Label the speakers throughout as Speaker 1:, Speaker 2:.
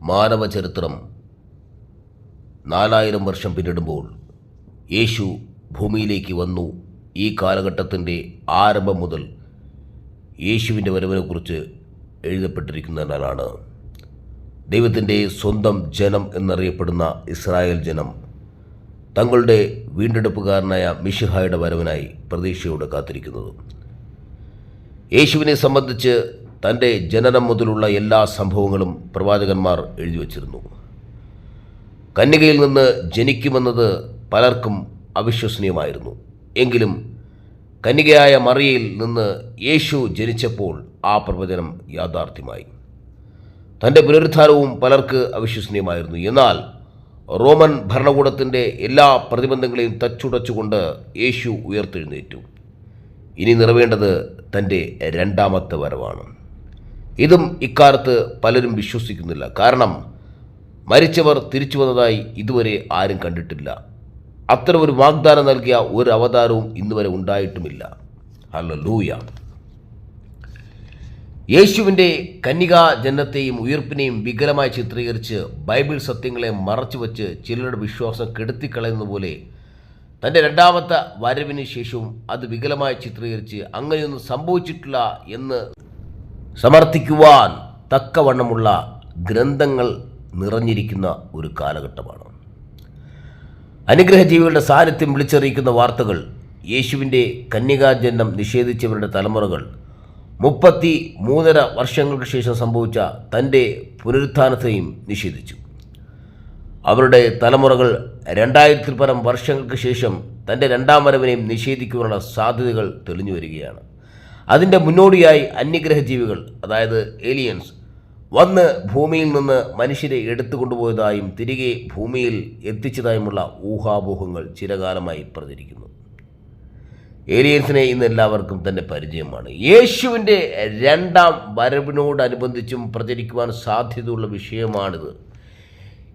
Speaker 1: മാനവ ചരിത്രം നാലായിരം വർഷം പിന്നിടുമ്പോൾ യേശു ഭൂമിയിലേക്ക് വന്നു ഈ കാലഘട്ടത്തിന്റെ ആരംഭം മുതൽ യേശുവിന്റെ വരവിനെക്കുറിച്ച് എഴുതപ്പെട്ടിരിക്കുന്നതിനാലാണ്. ദൈവത്തിന്റെ സ്വന്തം ജനം എന്നറിയപ്പെടുന്ന ഇസ്രായേൽ ജനം തങ്ങളുടെ വീണ്ടെടുപ്പുകാരനായ മിഷിഹായുടെ വരവിനായി പ്രതീക്ഷയോടെ കാത്തിരിക്കുന്നത്. യേശുവിനെ സംബന്ധിച്ച് തന്റെ ജനനം മുതലുള്ള എല്ലാ സംഭവങ്ങളും പ്രവാചകന്മാർ എഴുതി വച്ചിരുന്നു. കന്യകയിൽ നിന്ന് ജനിക്കുമെന്നത് പലർക്കും അവിശ്വസനീയമായിരുന്നു. എങ്കിലും കന്യകയായ മറിയയിൽ നിന്ന് യേശു ജനിച്ചപ്പോൾ ആ പ്രവചനം യാഥാർത്ഥ്യമായി. തന്റെ പുനരുദ്ധാരവും പലർക്ക് അവിശ്വസനീയമായിരുന്നു. എന്നാൽ റോമൻ ഭരണകൂടത്തിന്റെ എല്ലാ പ്രതിബന്ധങ്ങളെയും തച്ചുടച്ചുകൊണ്ട് യേശു ഉയർത്തെഴുന്നേറ്റു. ഇനി നിറവേണ്ടത് തന്റെ രണ്ടാമത്തെ വരവാണ്. ഇതും ഇക്കാലത്ത് പലരും വിശ്വസിക്കുന്നില്ല. കാരണം മരിച്ചവർ തിരിച്ചു വന്നതായി ഇതുവരെ ആരും കണ്ടിട്ടില്ല. അത്തരം ഒരു വാഗ്ദാനം നൽകിയ ഒരു അവതാരവും ഇന്നുവരെ ഉണ്ടായിട്ടുമില്ല. അല്ല ലൂയ യേശുവിന്റെ കന്യകാ ജനത്തെയും ഉയർപ്പിനെയും വികലമായി ചിത്രീകരിച്ച് ബൈബിൾ സത്യങ്ങളെ മറച്ചുവെച്ച് ചിലരുടെ വിശ്വാസം കെടുത്തിക്കളയുന്നതുപോലെ തന്റെ രണ്ടാമത്തെ വരവിന് ശേഷവും അത് വികലമായി ചിത്രീകരിച്ച് അങ്ങനെയൊന്നും സംഭവിച്ചിട്ടില്ല എന്ന് സമർത്ഥിക്കുവാൻ തക്കവണ്ണമുള്ള ഗ്രന്ഥങ്ങൾ നിറഞ്ഞിരിക്കുന്ന ഒരു കാലഘട്ടമാണ്. അനുഗ്രഹജീവികളുടെ സാന്നിധ്യം വിളിച്ചറിയിക്കുന്ന വാർത്തകൾ യേശുവിന്റെ കന്യകാജനം നിഷേധിച്ചവരുടെ തലമുറകൾ മുപ്പത്തി മൂന്നര വർഷങ്ങൾക്ക് ശേഷം സംഭവിച്ച തന്റെ പുനരുത്ഥാനത്തെയും നിഷേധിച്ചു. അവരുടെ തലമുറകൾ രണ്ടായിരത്തിൽ പരം വർഷങ്ങൾക്ക് ശേഷം തന്റെ രണ്ടാം വരവിനെയും നിഷേധിക്കുവാനുള്ള സാധ്യതകൾ തെളിഞ്ഞു വരികയാണ്. അതിന്റെ മുന്നോടിയായി അന്യഗ്രഹ ജീവികൾ അതായത് ഏലിയൻസ് വന്ന് ഭൂമിയിൽ നിന്ന് മനുഷ്യരെ എടുത്തുകൊണ്ടുപോയതായും തിരികെ ഭൂമിയിൽ എത്തിച്ചതായുമുള്ള ഊഹാപോഹങ്ങൾ ചിരകാലമായി പ്രചരിക്കുന്നു. ഏലിയൻസിനെ ഇന്ന് എല്ലാവർക്കും തന്നെ പരിചയമാണ്. യേശുവിന്റെ രണ്ടാം വരവിനോടനുബന്ധിച്ചും പ്രചരിക്കുവാൻ സാധ്യതയുള്ള വിഷയമാണിത്.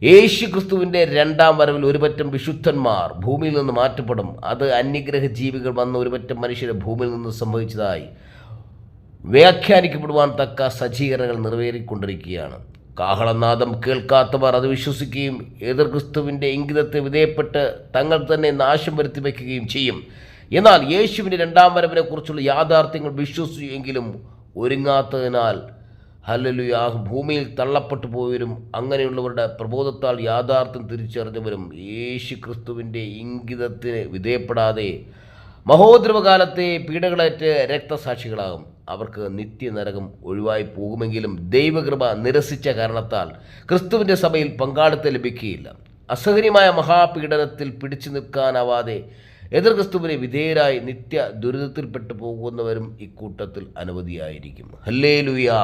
Speaker 1: യേശു ക്രിസ്തുവിന്റെ രണ്ടാം വരവിൽ ഒരുപറ്റം വിശുദ്ധന്മാർ ഭൂമിയിൽ നിന്ന് മാറ്റപ്പെടും. അത് അന്യഗ്രഹ ജീവികൾ വന്ന ഒരുപറ്റം മനുഷ്യരെ ഭൂമിയിൽ നിന്ന് സംഭവിച്ചതായി വ്യാഖ്യാനിക്കപ്പെടുവാൻ തക്ക സജ്ജീകരണങ്ങൾ നിറവേറിക്കൊണ്ടിരിക്കുകയാണ്. കാഹളനാദം കേൾക്കാത്തവർ അത് വിശ്വസിക്കുകയും എതിർ ക്രിസ്തുവിന്റെ ഇംഗിതത്തെ വിധേയപ്പെട്ട് തങ്ങൾ തന്നെ നാശം വരുത്തി വയ്ക്കുകയും ചെയ്യും. എന്നാൽ യേശുവിന്റെ രണ്ടാം വരവിനെക്കുറിച്ചുള്ള യാഥാർത്ഥ്യങ്ങൾ വിശ്വസിച്ചു എങ്കിലും ഒരുങ്ങാത്തതിനാൽ ഹല്ലലുയാ ഭൂമിയിൽ തള്ളപ്പെട്ടു പോയവരും അങ്ങനെയുള്ളവരുടെ പ്രബോധത്താൽ യാഥാർത്ഥ്യം തിരിച്ചറിഞ്ഞവരും യേശു ക്രിസ്തുവിന്റെ ഇംഗിതത്തിന് വിധേയപ്പെടാതെ മഹോദ്രവകാലത്തെ പീഡകളേറ്റ് രക്തസാക്ഷികളാകും. അവർക്ക് നിത്യനരകം ഒഴിവായി പോകുമെങ്കിലും ദൈവകൃപ നിരസിച്ച കാരണത്താൽ ക്രിസ്തുവിന്റെ സഭയിൽ പങ്കാളിത്തം ലഭിക്കുകയില്ല. അസഹനീയമായ മഹാപീഡനത്തിൽ പിടിച്ചു നിൽക്കാനാവാതെ എതിർ ക്രിസ്തുവിനെ വിധേയരായി നിത്യ ദുരിതത്തിൽപ്പെട്ടു പോകുന്നവരും ഇക്കൂട്ടത്തിൽ അനവധിയായിരിക്കും. ഹല്ലേ ലുയാ